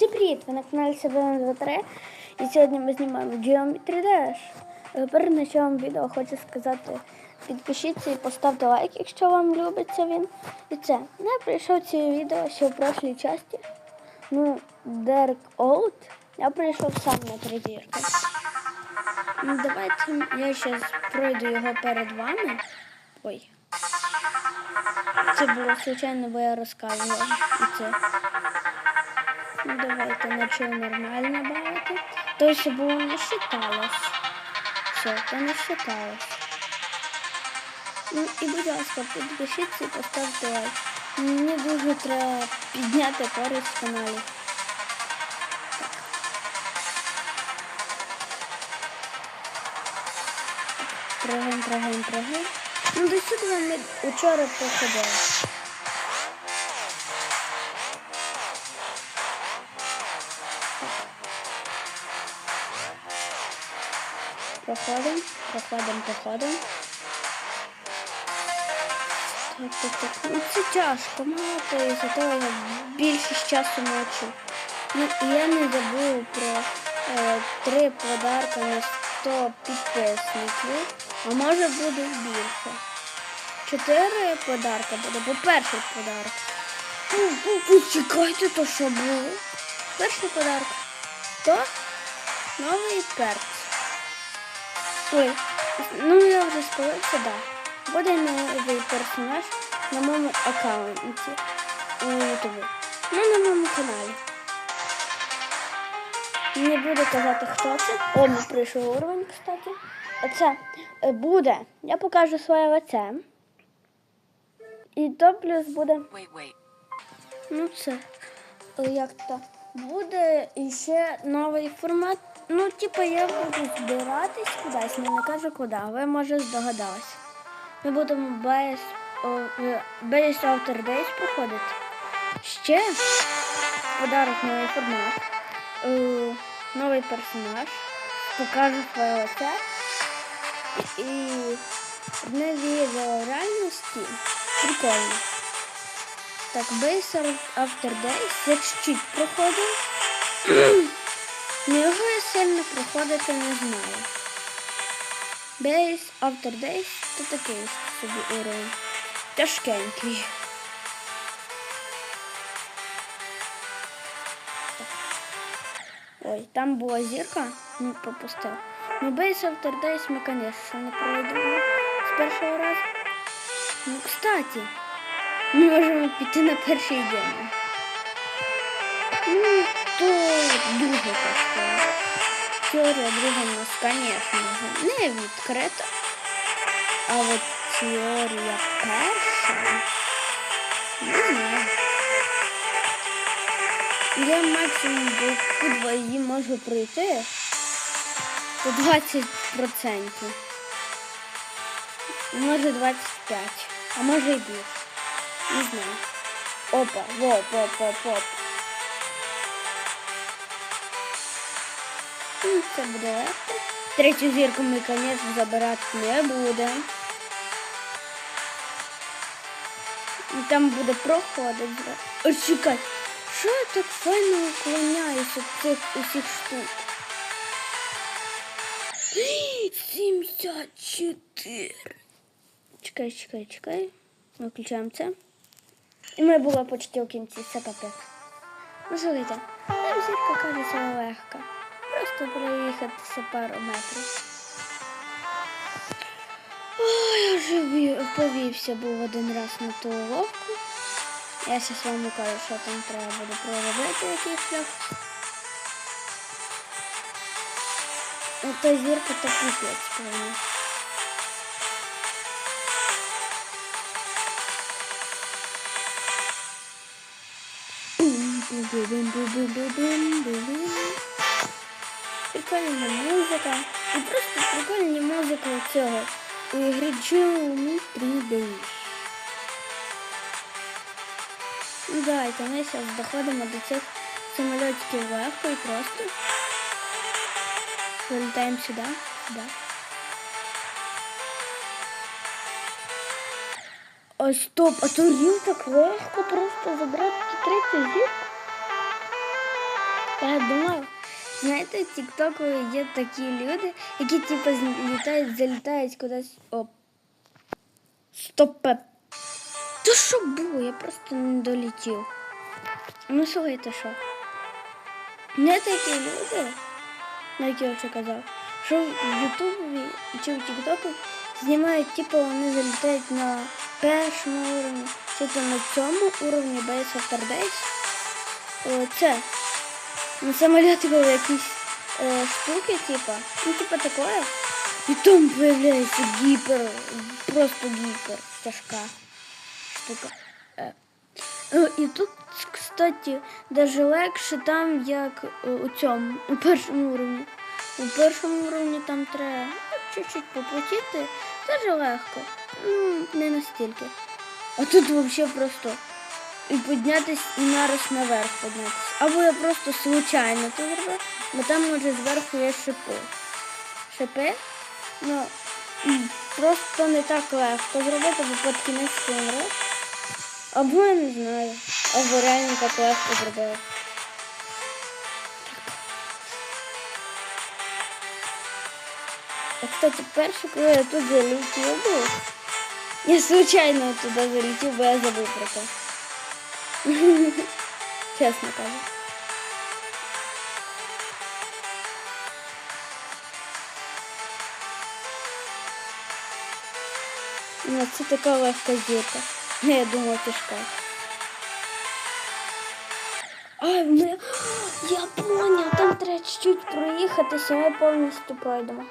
Всім привіт! Ви на каналі Себе 23 і сьогодні ми знімаємо Geometry Dash. Перед початком відео хочу сказати, підпишіться і поставте лайк, якщо вам любиться він. І це, не прийшов це відео ще в прошлій часті. Ну, Dark Out. Я прийшов сам на три. Ну, давайте я зараз пройду його перед вами. Ой. Це було случайно, бо я розказувала. І це. Ну, давайте начну нормально багато. То, що було не считалось. Все, то не считалось. Ну і будь ласка, підпишіться і поставте лайк. Мені дуже треба підняти користь в каналі. Прыгаємо, прыгаємо, прыгаємо. Ну, до сюди ми вчора походили. Проходимо, проходимо, проходимо. Так, так, так. Ну це тяжко, мало із-за того я більшість часу мовчу. Ну і я не забув про е, три подарка на 100 підписників, а може буде більше. Чотири подарка буде, бо перший подарок. Чекайте, то що було. Перший подарок. То новий перц. Ой, ну я вже спалився, так. Да. Буде новий персонаж на моєму аккаунті у Ютубі. Ну, на моєму каналі. Не буду казати, хто це. О, ми прийшов уровень, кстати. Оце е, буде. Я покажу своє лице. І то плюс буде. Wait, wait. Ну, це е, як то буде іще новий формат. Ну, типу, я буду збиратись кудись, але не кажу куди. Ви може здогадались. Ми будемо без, е, без Outer Days проходити. Ще подарок новий формат. Е, новий персонаж. Покажу своє лице. І одне відео реальності. Прикольно. Так, Base After Days я чуть-чуть проходив. Но я сильно проходити не знаю. Base After Days то такий собі уровень. Тяжкенький. Ой, там була зірка, не пропустив. Ну, Base After Days ми, звісно, не пройдемо з першого разу. Ну, кстати, ми можемо піти на перший день. То дуже коштує. Теорія друга у нас, звісно, не відкрита. А от теорія перша. Не. Я максимум до її можу пройти. То 20%. Може 25, а може і більше. Не знаю. Опа, воп, оп, оп, оп. Ну, Це буде легко. Третю зірку ми, звісно, забирати не будемо. І Там буде проходити. Ось чекай, що я так файно уклоняюсь від цих усіх штук? 74. Чекай, чекай, чекай. Виключаємо це. І ми були почти у кінці, це капець. Ну, слухайте, нам зірка кажеться легка. Просто проїхатися пару метрів. Ой, я вже повівся був один раз на ту ловку. Я зараз вам кажу, що там треба буде проробити який шлях. Ну, та зірка то піпець повинна. Прикольна музика. І просто прикольна музика цього. У ігри Geometry Dash. Ну давайте ми зараз доходимо до цих самолітиків легко і просто. Вилітаємо сюди. Сюди. Ой, стоп, а то рів так легко просто забрати 30 зірок. Я думав, знаєте, в Тіктоку є такі люди, які типу злітають, залітають кудись. Оп. Стопе. То що було? Я просто не долетів. Ну слухайте що. Не такі люди, на які я вже казав, що в Ютубі чи в Тіктоку знімають, типу, вони залітають на першому уровні, чи то на цьому уровні Base of Days. Це на самоліті були якісь е, штуки, типа, ну типа такое. І там появляється гіпер, просто гіпер, тяжка штука. Е. Ну, і тут, кстати, даже легше там, як е, у цьому, у першому уровні. У першому уровні там треба ну, чуть-чуть попотіти, теж легко. Ну, не настільки. А тут взагалі просто і піднятись і нараз наверх піднятися. Або я просто случайно це зробив, бо там може зверху є шипи. Шипи, ну просто не так легко зробити, бо під кінець ти. Або я не знаю, або реально так легко зробив. А, кстати, перше, коли я тут залетів був, я случайно туди залетів, бо я забув про це. Чесно кажу. Ну, це така легка зірка. Я думала, тяжка. Ай, ми... Я поняв, там треба чуть-чуть проїхатися, ми повністю пройдемо.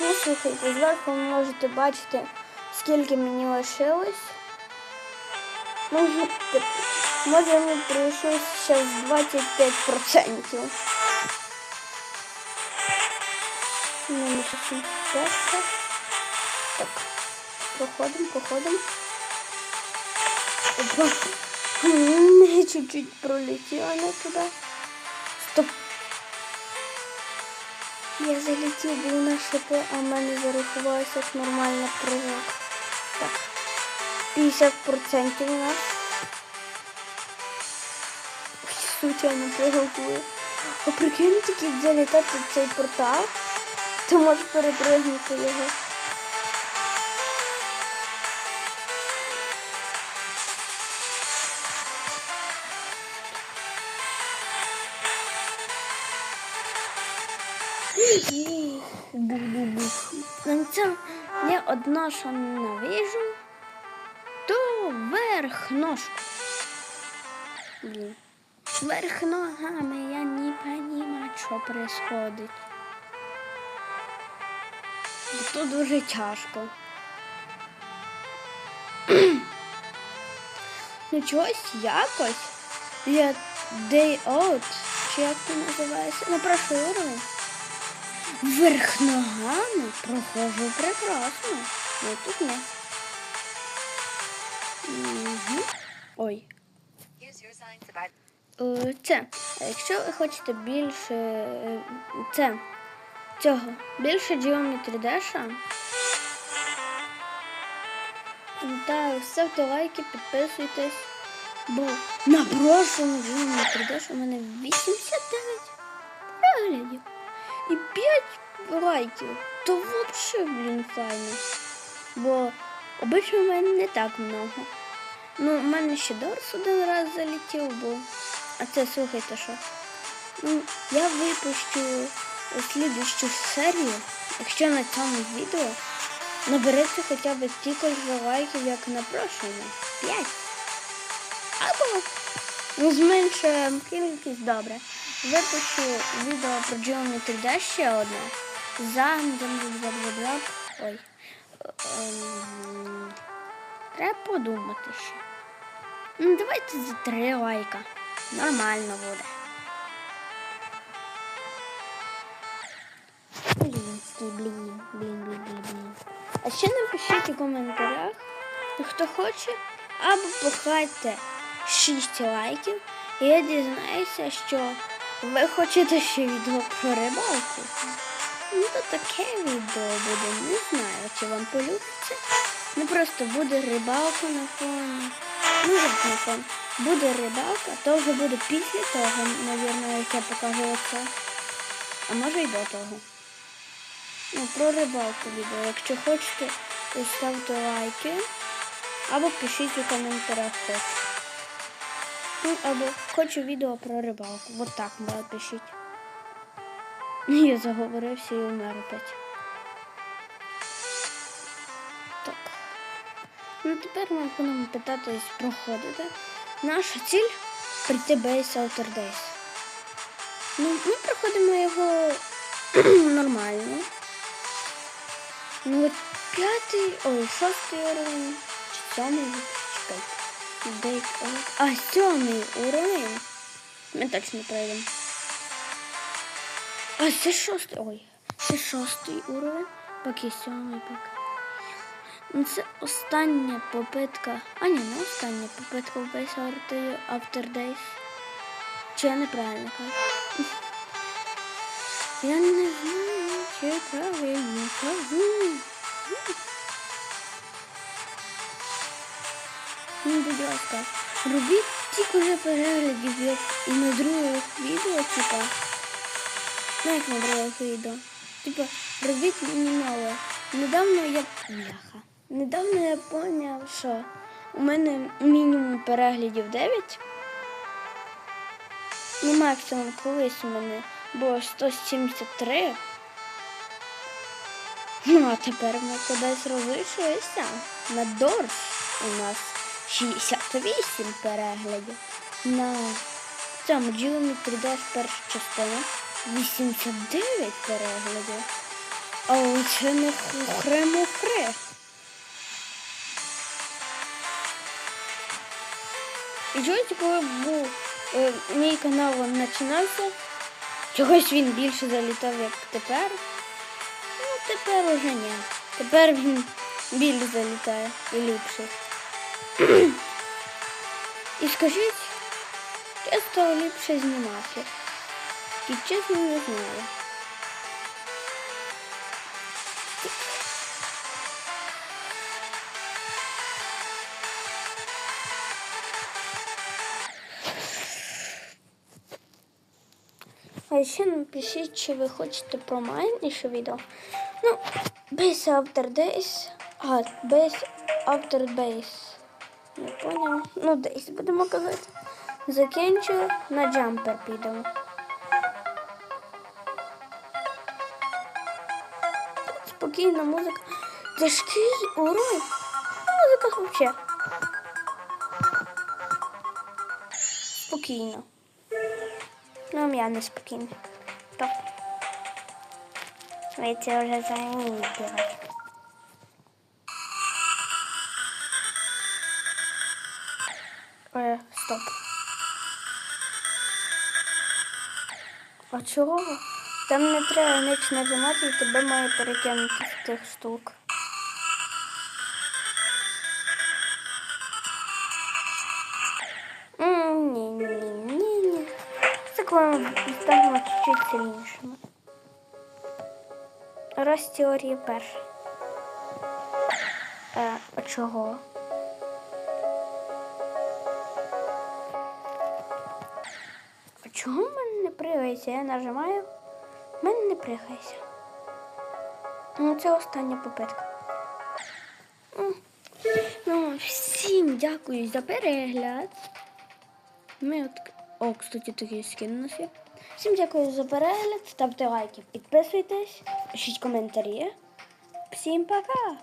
Ну, слухайте, зверху ви можете бачити, скільки мені лишилось. Може, може пройшли ще з 25%. Номер 75. Так. Опа. Я чуть-чуть пролетіла не туди. Стоп. Я залетів, бо на шипи, а в мене зарахувалося як нормальна прыжок. Так. 50% у нас. Случайно приготую. А прикинь, тільки залітати в цей портал, ти можеш перепригнути його. Бу-бу-бу. На цьому я одно, що ненавижу, верх ножку. Блін. Верх ногами я не розумію, що происходить. Бо то дуже тяжко. ну чогось якось. Я Day Out, чи як це називається, на прошлий уровень. Вверх ногами прохожу прекрасно. Ну тут не. Ой. Е, Це. А Якщо ви хочете більше е, це цього, більше Geometry Dash, та ставте лайки, підписуйтесь. Бо на прошлому Geometry Dash у мене 89 переглядів і 5 лайків. То взагалі, блін, файно. Бо обично в мене не так много. Ну, у мене ще Дорс один раз залетів, бо. А це слухайте що. Ну, я випущу слідущу серію, якщо на цьому відео набереться хоча б стільки ж лайків, як на прошлому. 5. Або ну, зменшуємо кількість, добре. Випущу відео про Geometry Dash ще одне. За бла-бла-бла-бла. Ой. Ем, Треба подумати ще. Ну, давайте за три лайка. Нормально буде. Блінський, блін, блін, блін, блін, блін. А ще напишіть у коментарях, хто хоче, або похайте 6 лайків. І я дізнаюся, що ви хочете ще відео про рибалку. Ну, то таке відео буде. Не знаю, чи вам полюбиться. Ну просто буде рибалка на фоні. Ну, як. Буде рибалка, то вже буде після того, мабуть, як я покажу це. А може й до того. Ну, про рибалку відео. Якщо хочете, то ставте лайки. Або пишіть у коментарях хочу. Ну, або хочу відео про рибалку. Вот так мало пишіть. Я заговорився і умер опять. Ну тепер ми будемо питатись проходити. Наша ціль прийти Base Outer Days. Ну, ми проходимо його нормально. Ну, п'ятий, ой, шостий уровень, чи сьомий, чекайте. А, сьомий уровень. Ми точно пройдемо. А це шостий. Ой, це шостий уровень, поки сьомий, поки. Ну, Це остання попитка. А ні, не остання попитка в Outer- After Days. Чи я неправильно кажу? Я не знаю, чи правильно кажу. Ну, будь ласка, робіть тільки вже переглядів, як і на других відео, типа. Ну, як на других відео. Типа, робіть мені нове. Недавно я. Бляха. Недавно я поняв, що у мене мінімум переглядів 9. Ну, максимум колись у мене було 173. Ну, а тепер ми кудись розвишилися. На дорж у нас 68 переглядів. На цьому Geometry Dash перша частина 89 переглядів. А оце не хухре-мухре. І коли був е, мій канал починався, чогось він більше залітав, як тепер. Ну, тепер уже ні. Тепер він більше залітає і ліпше. і скажіть, чи стало ліпше знімати? І чесно не знаю. А ще напишіть, чи ви хочете про майніше відео. Ну, Base After Days. А, Base After Base. Не поняв. Ну, Days будемо казати. Закінчую, на джампер підемо. Спокійна музика. Тяжкий урон. Музика взагалі. Спокійно. Ну, я не спокійна. Так. Ви це вже замітили. Е, стоп. А чого? Там не треба ніч нажимати і тебе має перекинути з тих штук. Сильнішими. Раз теорія перша. Е, а чого? В мене не пригається? Я нажимаю, в мене не пригається. Ну, це остання попитка. Ну, всім дякую за перегляд. Ми от... О, кстати, такий скін у нас є. Всім дякую за перегляд. Ставте лайки, підписуйтесь, пишіть коментарі. Всім пока!